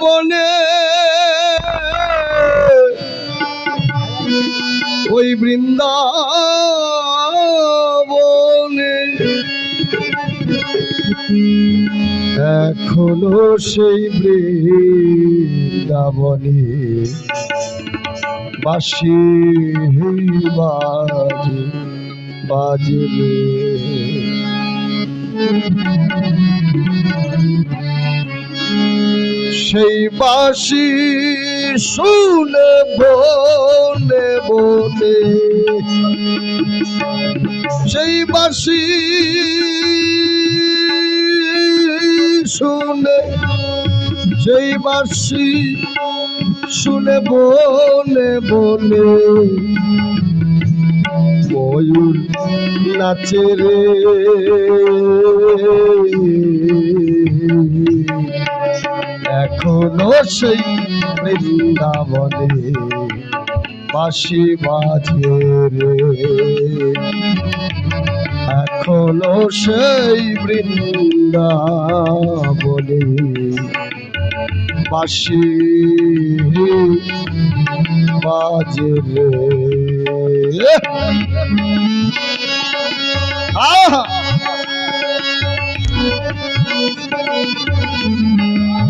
বৃন্দাবনে ওই বৃন্দাবনে। এখনও সেই বৃন্দাবনে। বাসি বাজে বাজবে সেই বাসি শুনে বনে বনে। সেই বাসি শুনে, সেই বাসি শুনে বনে বনে। ময়ূর নাচে রে। এখনও সেই বৃন্দাবনে বাসি বাজে রে। এখনও সেই বৃন্দাবনে বাসি বাজে রে। আহা!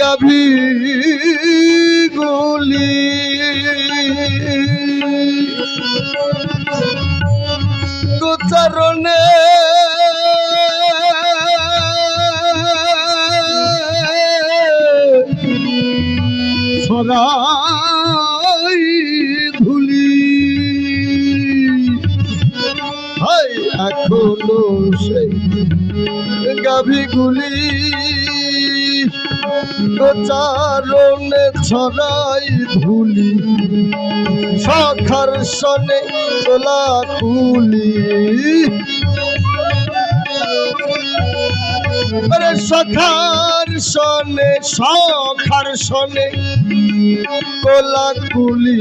গাভী গুলি গোচারণে সরাই ধুলি। হাই এখনও সেই গাভীগুলি। চারণে ছড়াই ধুলি সখার সনে তোলা কুলি। সখার সনে সখার সনে কোলা কুলি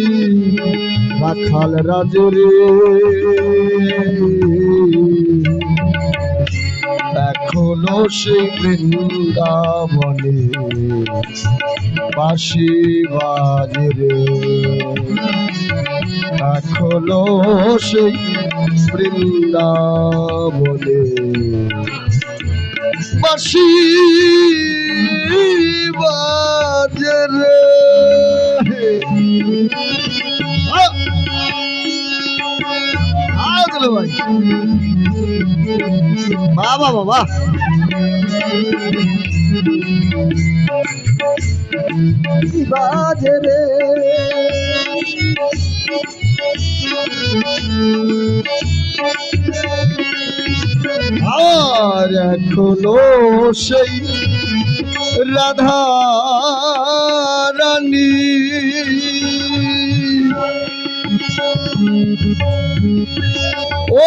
রাখাল রাজরে। এখনও সেই বৃন্দাবনে বাসি বাজে রে। এখনও সেই বৃন্দাবনে বাসি বাজে রে। আ! বাবা বাবা বাজে রে। আর এখনও সেই রাধা রানী।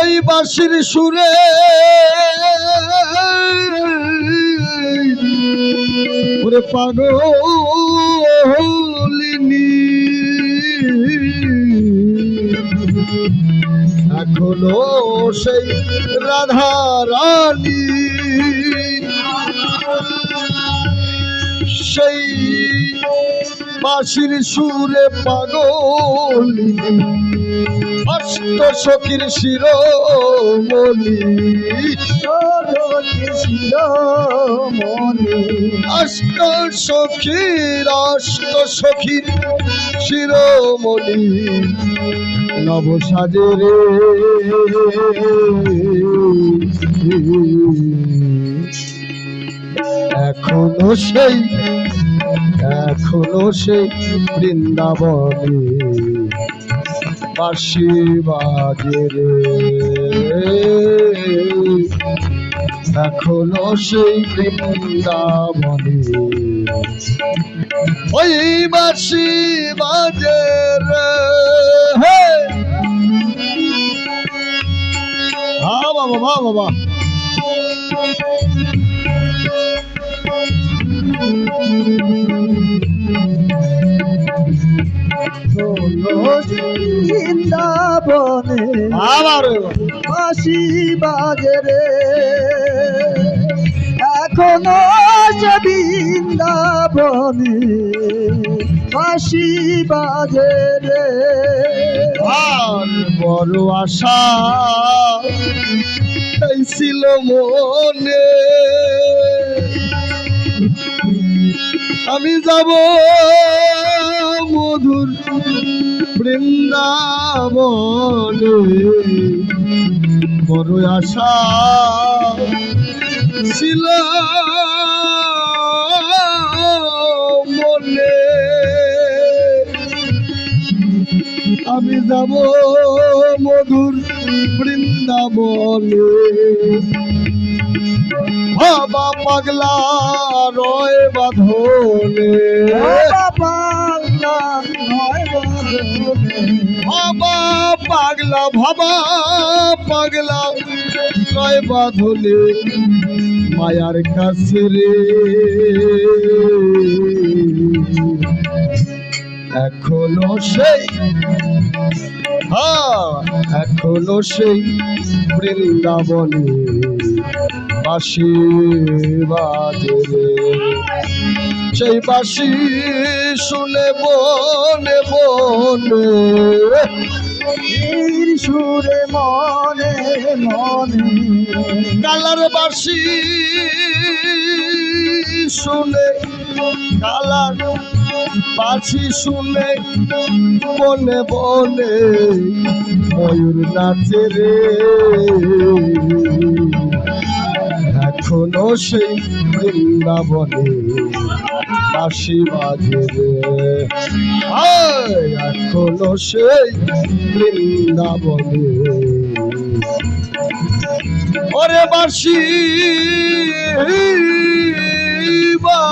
ওই বাঁশির সুরে। ওরে পাগলিনী। এখনও সেই রাধা রানী। সেই বাঁশির সুরে পাগলিনী। অষ্ট সখীর শিরোমণি অষ্ট সখীর অষ্ট সখীর শিরোমণি। নব সাজে রে। এখনও সেই এখনও সেই বৃন্দাবনে বাঁশি বাজে রে। এখনও সেই বৃন্দাবনে। ওই বাসি বাজে রে, হে! হা বাবা বাবা বাবা। বৃন্দাবনে আবার বাসি বাজে রে। এখনও যে বৃন্দাবনে বাসি বাজে রে। আর বড় আশা ছিল মনে। আমি যাব বৃন্দাবনে বড় আশা ছিল মনে। আমি যাব মধুর বৃন্দাবনে। বাবা পাগলা রয় বাঁধনে। বাবা বাবা, পাগলা বাবা পাগলা রয় বাঁধনে মায়ার কাছে রে এখনও সেই হ্যাঁ এখনও সেই বৃন্দাবনে বাসি বাজে। সেই বাসি শুনে বনে বনে সুরে মনে মনে। কালার বাসি শুনে, কালার বাসি শুনে বনে বনে, ময়ূর নাচে রে। এখনও সেই বৃন্দাবনে বাসি বাজে এখনও সেই বৃন্দাবনে। ওরে বাসি বা